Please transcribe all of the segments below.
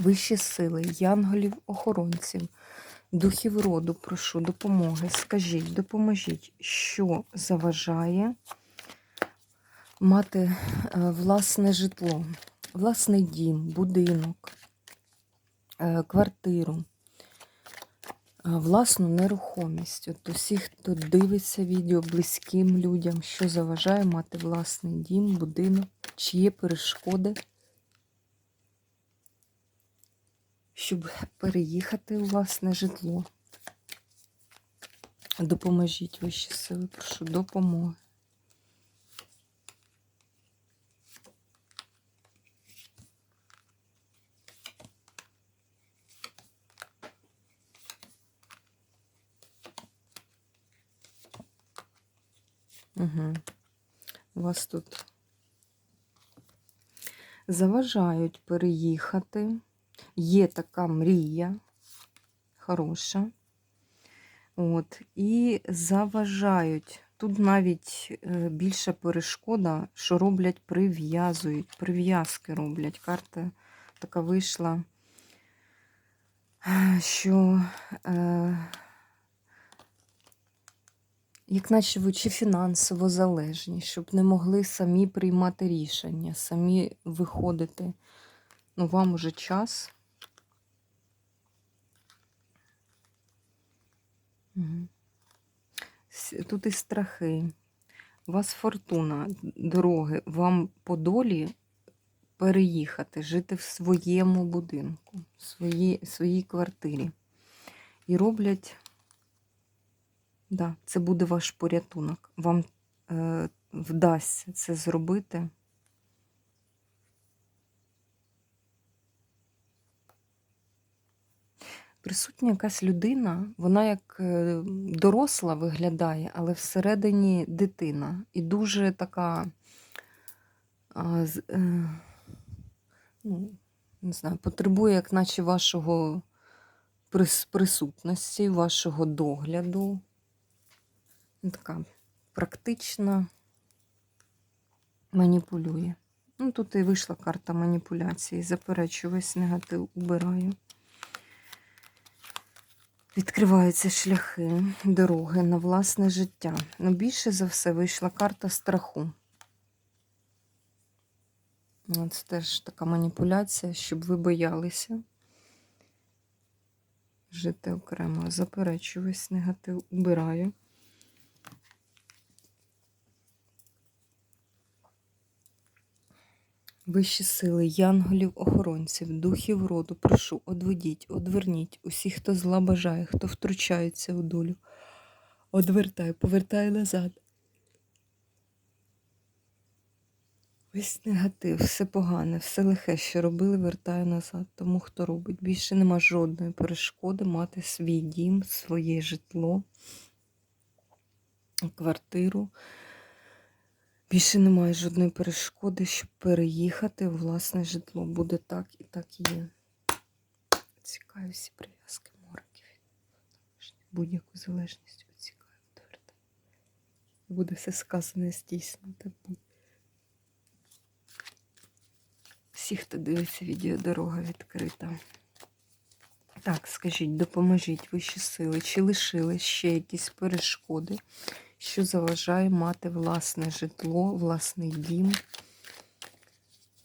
Вищі сили, янголів, охоронців, духів роду, прошу допомоги. Скажіть, допоможіть, що заважає мати е, власне житло, власний дім, будинок, е, квартиру, е, власну нерухомість. От усі, хто дивиться відео близьким людям, що заважає мати власний дім, будинок, чи є перешкоди. Щоб переїхати у власне житло. Допоможіть вищі сили, прошу допомоги. Угу. Вас тут заважають переїхати. Є така мрія хороша. От, І заважають. Тут навіть е, більша перешкода, що роблять, прив'язують, прив'язки роблять. Карта така вийшла, що е, як наче ви чи фінансово залежні, щоб не могли самі приймати рішення, самі виходити. Ну, вам уже час. Тут і страхи. У вас фортуна, дороги, вам по долі переїхати, жити в своєму будинку, в своїй, своїй квартирі. І роблять, да, це буде ваш порятунок. Вам е, вдасться це зробити. Присутня якась людина, вона як е, доросла виглядає, але всередині дитина. І дуже така, а, з, е, ну, не знаю, потребує, як наче вашого прис, присутності, вашого догляду. Така практична маніпулює. Ну, Тут і вийшла карта маніпуляції. Заперечу весь негатив убираю. Відкриваються шляхи, дороги на власне життя. Ну, більше за все вийшла карта страху. Це теж така маніпуляція, щоб ви боялися жити окремо. Заперечуюсь, негатив, убираю. Вищі сили, янголів, охоронців, духів роду, прошу, одведіть, одверніть усіх, хто зла бажає, хто втручається у долю. Одвертай, повертай назад. Весь негатив, все погане, все лихе, що робили, вертаю назад. Тому хто робить. Більше нема жодної перешкоди мати свій дім, своє житло, квартиру. Більше немає жодної перешкоди, щоб переїхати у власне житло. Буде так і так є. Цікаві всі прив'язки мороків. Будь-яку залежність відсікаю, твердо. Буде все сказане здійснено. Всі, хто дивиться відео, дорога відкрита. Так, скажіть, допоможіть вищі сили, чи лишили ще якісь перешкоди? Що заважає мати власне житло, власний дім,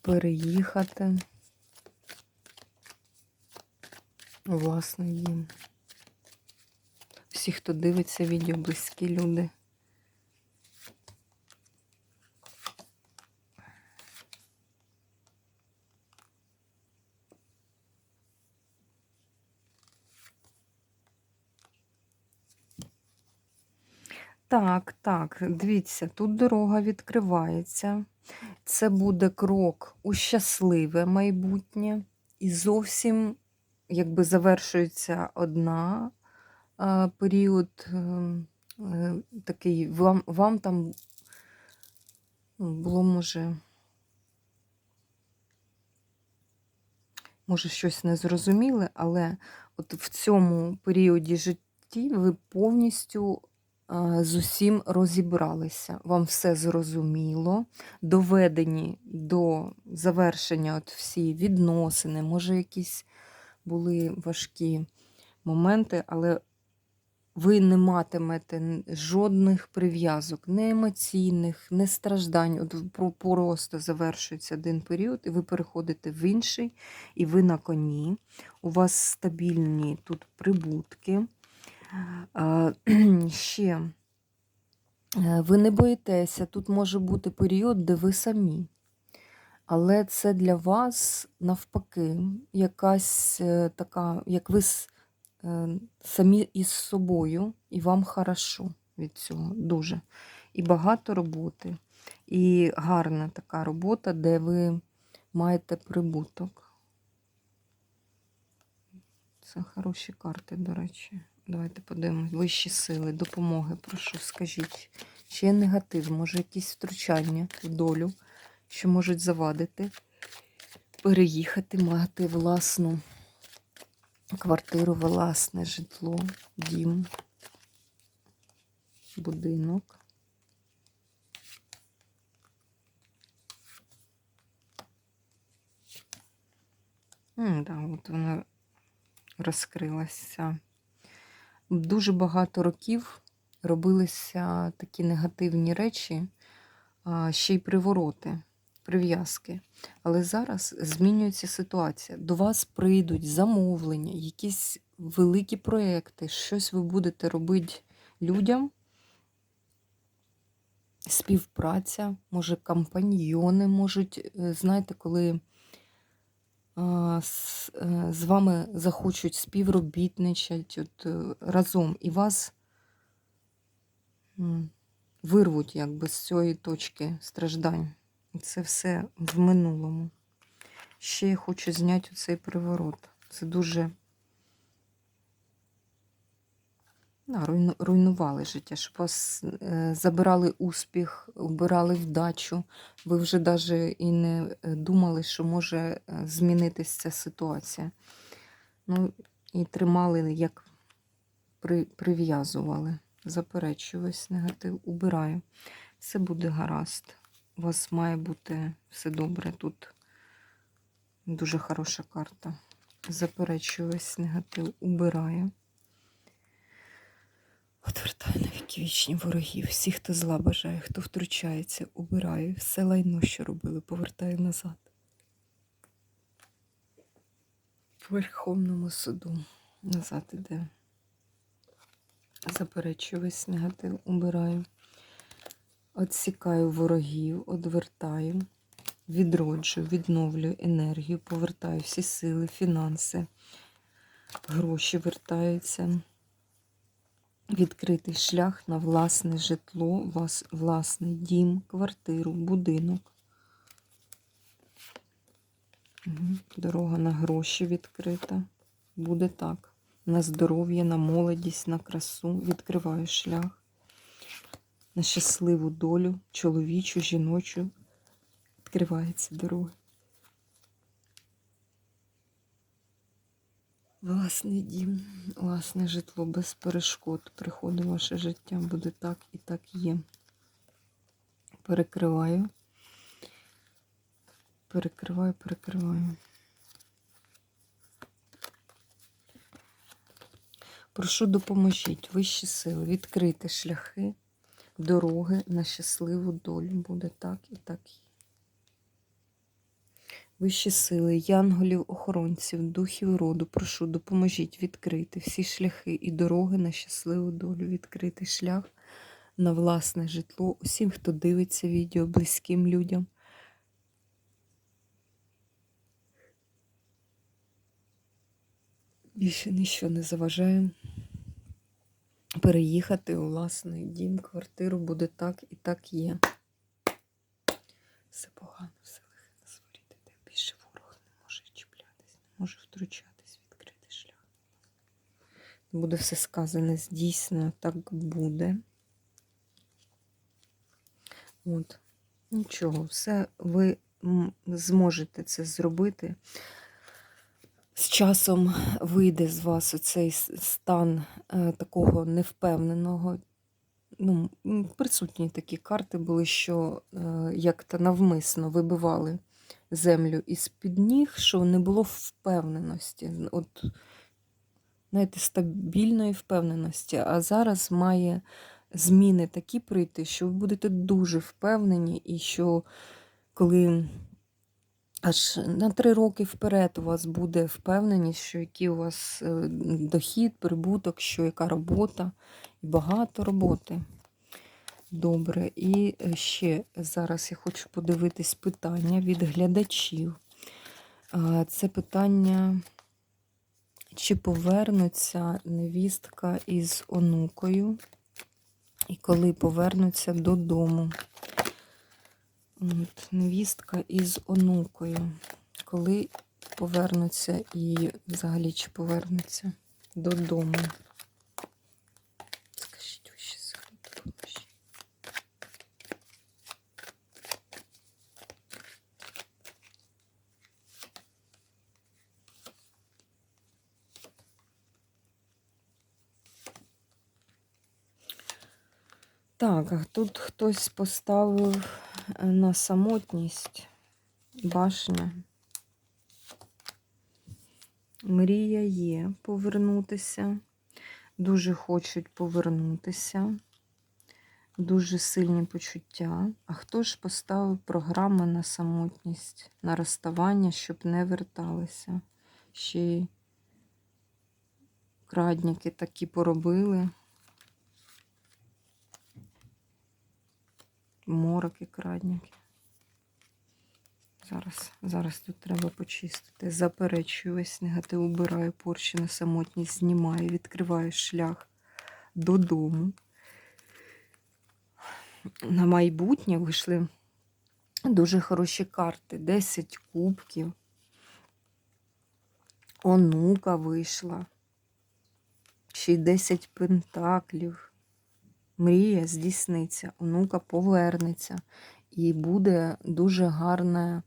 переїхати власний дім. Всі, хто дивиться відео, близькі люди. Так, так, дивіться, тут дорога відкривається. Це буде крок у щасливе майбутнє. І зовсім якби завершується одна а, період е, е, такий, вам, вам там ну, було, може, може, щось незрозуміле, але от в цьому періоді житті ви повністю з усім розібралися. Вам все зрозуміло, доведені до завершення от всі відносини, може, якісь були важкі моменти, але ви не матимете жодних прив'язок, не емоційних, не страждань. От просто завершується один період, і ви переходите в інший, і ви на коні. У вас стабільні тут прибутки. Ще е, ви не боїтеся, тут може бути період, де ви самі. Але це для вас навпаки якась е, така, як ви е, самі із собою, і вам хорошо від цього дуже. І багато роботи, і гарна така робота, де ви маєте прибуток. Це хороші карти, до речі. Давайте подивимось. Вищі сили, допомоги, прошу, скажіть. Чи є негатив, може якісь втручання в долю, що можуть завадити, переїхати, мати власну квартиру, власне житло, дім, будинок. М, да, от вона розкрилася. Дуже багато років робилися такі негативні речі, ще й привороти, прив'язки. Але зараз змінюється ситуація. До вас прийдуть замовлення, якісь великі проекти, щось ви будете робити людям. Співпраця, може, компаньйони можуть, е, знаєте, коли з, з вами захочуть співробітничати от, е, разом, і вас вирвуть якби з цієї точки страждань. Це все в минулому. Ще я хочу зняти цей приворот. Це дуже да, руйнували життя, щоб вас е, забирали успіх, убирали вдачу. Ви вже навіть і не е, думали, що може е, змінитися ця ситуація. Ну, і тримали, як при, прив'язували. Заперечую негатив, убираю. Все буде гаразд. У вас має бути все добре. Тут дуже хороша карта. Заперечую весь негатив, убираю. Отвертаю на віки вічні ворогів. Всі, хто зла бажає, хто втручається, убираю. Все лайно, що робили, повертаю назад. В Верховному суду назад іде. Заперечую весь негатив, убираю. Отсікаю ворогів, одвертаю, відроджую, відновлюю енергію, повертаю всі сили, фінанси, гроші вертаються. Відкритий шлях на власне житло, власний дім, квартиру, будинок. Дорога на гроші відкрита. Буде так. На здоров'я, на молодість, на красу. Відкриваю шлях. На щасливу долю, чоловічу, жіночу. Відкривається дорога. Власний дім, власне житло без перешкод. Приходить в ваше життя, буде так і так є. Перекриваю. Перекриваю, перекриваю. Прошу допоможіть, вищі сили, відкрити шляхи, дороги на щасливу долю. Буде так і так є. Вищі сили, янголів, охоронців, духів роду, прошу, допоможіть відкрити всі шляхи і дороги на щасливу долю, відкрити шлях на власне житло усім, хто дивиться відео, близьким людям. Більше ніщо не заважає переїхати у власний дім, квартиру буде так і так є. Все погано, все лихе на зворіти. Де більше ворог не може чіплятись, не може втручатись, відкрити шлях. Буде все сказане здійснено, так буде. От, нічого, все ви зможете це зробити. З часом вийде з вас оцей стан е, такого невпевненого. Ну, присутні такі карти були, що е, як-то навмисно вибивали землю із-під ніг, що не було впевненості. От, знаєте, стабільної впевненості. А зараз має зміни такі прийти, що ви будете дуже впевнені, і що коли аж на три роки вперед у вас буде впевненість, що який у вас е, дохід, прибуток, що яка робота, і багато роботи. Добре, і е, ще зараз я хочу подивитись питання від глядачів. Це питання, чи повернуться невістка із онукою, і коли повернуться додому. От, невістка із онукою. Коли повернуться і взагалі чи повернуться додому. Скажіть ви ще взагалі Так, тут хтось поставив е, на самотність башня. Мрія є повернутися. Дуже хочуть повернутися. Дуже сильні почуття. А хто ж поставив програму на самотність, на розставання, щоб не верталися? Ще й крадники такі поробили. Мороки, крадники. Зараз, зараз тут треба почистити. Заперечую весь негатив, убираю порчі на самотність, знімаю, відкриваю шлях додому. На майбутнє вийшли дуже хороші карти. 10 кубків. Онука вийшла. Ще й 10 пентаклів. Мрія здійсниться, онука повернеться. І буде дуже гарна,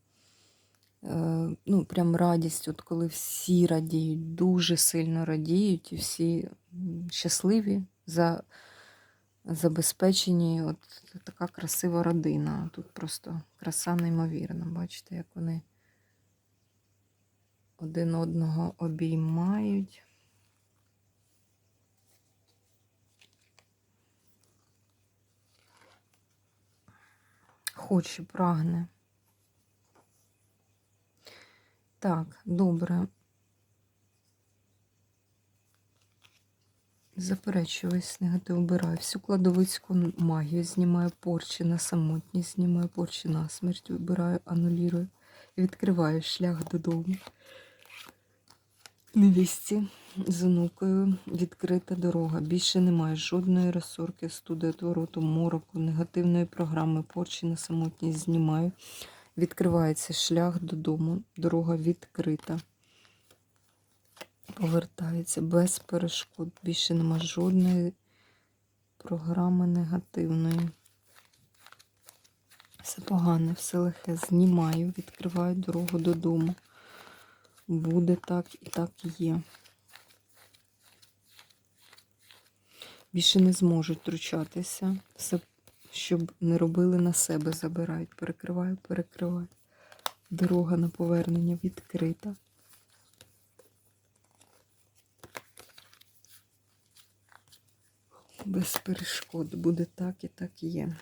е, ну, прям радість, от коли всі радіють, дуже сильно радіють, і всі щасливі, за, забезпечені. От така красива родина. Тут просто краса неймовірна. Бачите, як вони один одного обіймають. Хоче, прагне. Так, добре. Заперечуюсь негатив, обираю. Всю кладовицьку магію знімаю порчі на самотність, знімаю порчі на смерть, вибираю, анулірую. Відкриваю шлях додому. Невісті з онукою відкрита дорога. Більше немає жодної розсорки, студи, отвороту, мороку, негативної програми, порчі на самотність знімаю. Відкривається шлях додому, дорога відкрита. Повертається без перешкод. Більше нема жодної програми негативної. Все погане, все лихе. Знімаю, відкриваю дорогу додому. Буде так і так є. Більше не зможуть втручатися. Все, щоб не робили на себе, забирають. Перекриваю, перекриваю. Дорога на повернення відкрита. Без перешкод. Буде так і так є.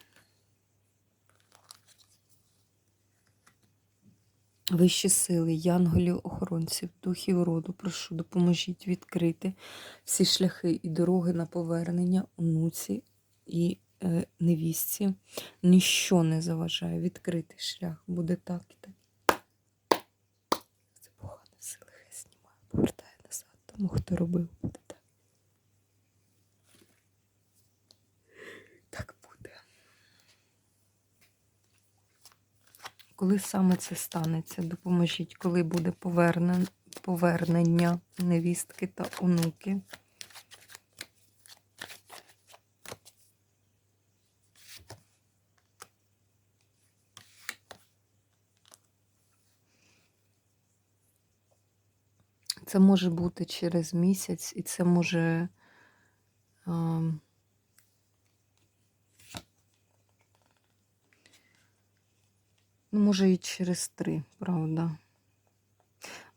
Вищі сили, янголів, охоронців, духів роду, прошу, допоможіть відкрити всі шляхи і дороги на повернення онуці і е, невістці. Ніщо не заважає відкрити шлях. Буде так і так. Це погано сили хай знімаю, повертає назад. Тому хто робив, буде так. Так буде. Коли саме це станеться? Допоможіть, коли буде повернен- повернення невістки та онуки. Це може бути через місяць, і це може. ем, Ну, може, і через три, правда.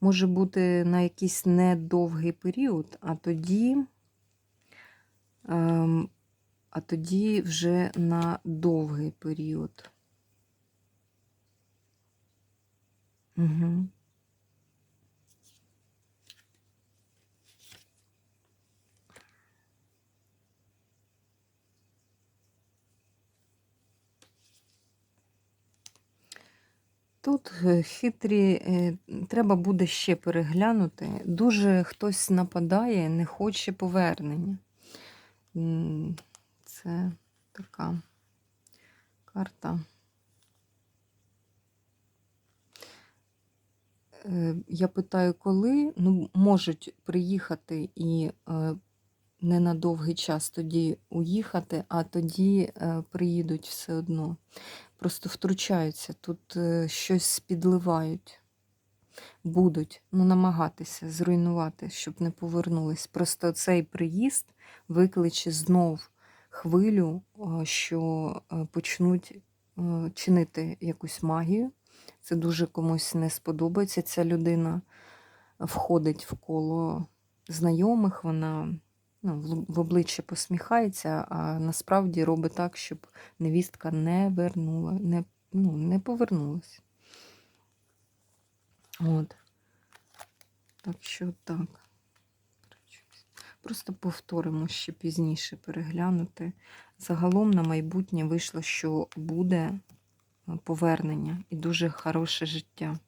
Може бути на якийсь недовгий період, а тоді, ем, а тоді вже на довгий період. Угу. Тут е, хитрі, е, треба буде ще переглянути. Дуже хтось нападає, не хоче повернення. Це така карта. Е, Я питаю, коли ну, можуть приїхати і не на довгий час тоді уїхати, а тоді приїдуть все одно. Просто втручаються, тут е, щось підливають, будуть ну, намагатися зруйнувати, щоб не повернулись. Просто цей приїзд викличе знов хвилю, е, що е, почнуть чинити якусь магію. Це дуже комусь не сподобається. Ця людина входить в коло знайомих, вона ну, в- обличчя посміхається, а насправді робить так, щоб невістка не вернула, не, ну, не повернулась. От. Так що так. Просто повторимо ще пізніше переглянути. Загалом на майбутнє вийшло, що буде е, повернення і дуже хороше життя.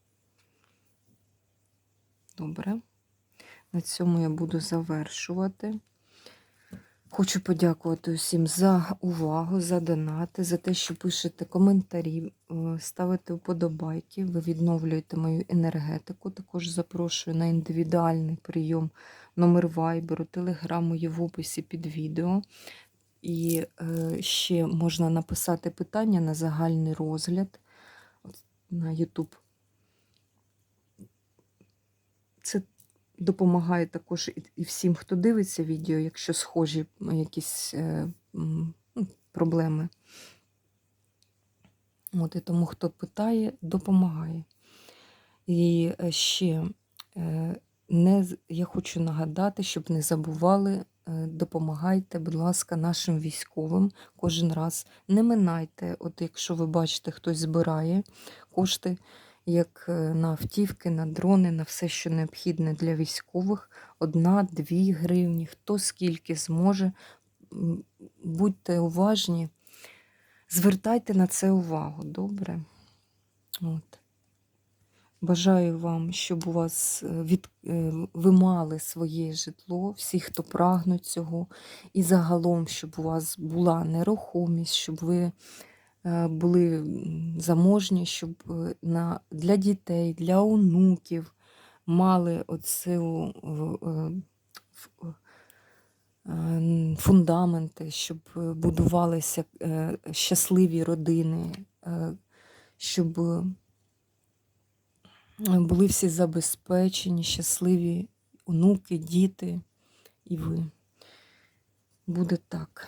Добре. На цьому я буду завершувати. Хочу подякувати усім за увагу, за донати, за те, що пишете коментарі, е, ставите вподобайки. Ви відновлюєте мою енергетику. Також запрошую на індивідуальний прийом номер вайберу, телеграму є в описі під відео. І е, ще можна написати питання на загальний розгляд на YouTube. Це допомагає також і- всім, хто дивиться відео, якщо схожі якісь е, ну, проблеми. От, і тому, хто питає, допомагає. І е, ще е, не, я хочу нагадати, щоб не забували, допомагайте, будь ласка, нашим військовим кожен раз. Не минайте, от якщо ви бачите, хтось збирає кошти, як е, на автівки, на дрони, на все, що необхідне для військових. Одна-дві гривні, хто скільки зможе. Будьте уважні, звертайте на це увагу, добре? От. Бажаю вам, щоб у вас е, від, е, ви мали своє житло, всі, хто прагнуть цього, і загалом, щоб у вас була нерухомість, щоб ви були заможні, щоб е, на, для дітей, для онуків мали оцю е, е, фундаменти, щоб е, будувалися е, щасливі родини, е, щоб е, були всі забезпечені, щасливі онуки, діти і ви. Буде так.